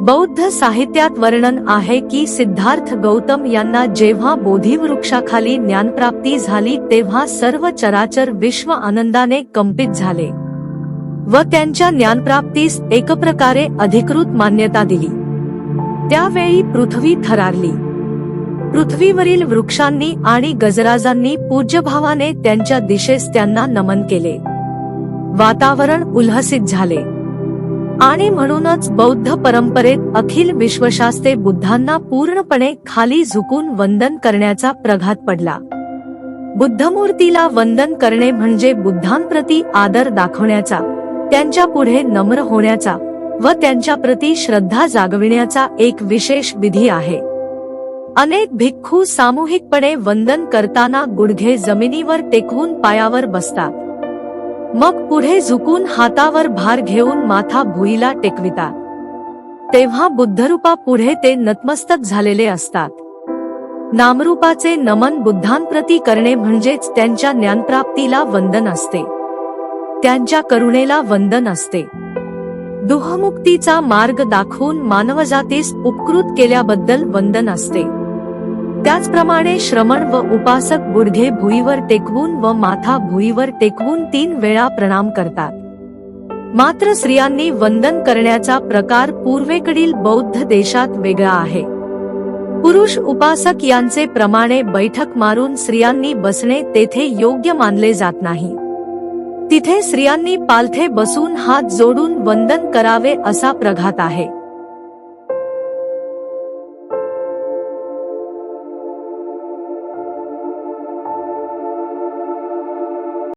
बौद्ध साहित्यात वर्णन आहे की सिद्धार्थ गौतम यांना जेव्हा बोधिवृक्षाखाली ज्ञानप्राप्ती झाली तेव्हा सर्व चराचर विश्व आनंदाने कंपित झाले व त्यांच्या ज्ञानप्राप्तीस एक प्रकारे अधिकृत मान्यता दिली. त्यावेळी पृथ्वी थरारली. पृथ्वीवरील वृक्षांनी आणि गजराजांनी पूज्यभावाने त्यांच्या दिशेस त्यांना नमन केले. वातावरण उल्हसित झाले. आणि म्हणूनच बौद्ध परंपरेत अखिल विश्वशास्त्रे बुद्धांना पूर्णपणे खाली झुकून वंदन करण्याचा प्रघात पडला. बुद्धमूर्तीला वंदन करणे म्हणजे बुद्धांप्रती आदर दाखवण्याचा त्यांच्या पुढे नम्र होण्याचा व त्यांच्या प्रती श्रद्धा जागविण्याचा एक विशेष विधी आहे. अनेक भिक्खू सामूहिकपणे वंदन करताना गुडघे जमिनीवर टेकवून पायावर बसतात. मग पुढे झुकून हातावर भार घेऊन माथा भुईला टेकवितात तेव्हा बुद्धरूपा पुढे ते नतमस्तक झालेले असतात. नामरूपाचे नमन बुद्धांप्रती करणे म्हणजेच त्यांच्या ज्ञानप्राप्तीला वंदन असते. त्यांच्या करुणेला वंदन असते. दुहमुक्तीचा मार्ग दाखवून मानवजातीस उपकृत केल्याबद्दल वंदन असते. त्याचप्रमाणे श्रमण व उपासक गुडघे भुईवर टेकवून व माथा भुईवर टेकवून तीन वेळा प्रणाम करतात. मात्र स्त्रियांनी वंदन करण्याचा प्रकार पूर्वेकडील बौद्ध देशात वेगळा आहे. पुरुष उपासक यांचे प्रमाणे बैठक मारून स्त्रियांनी बसणे तेथे योग्य मानले जात नाही. तिथे स्त्रियांनी पालथे बसून हात जोडून वंदन करावे असा प्रघात आहे.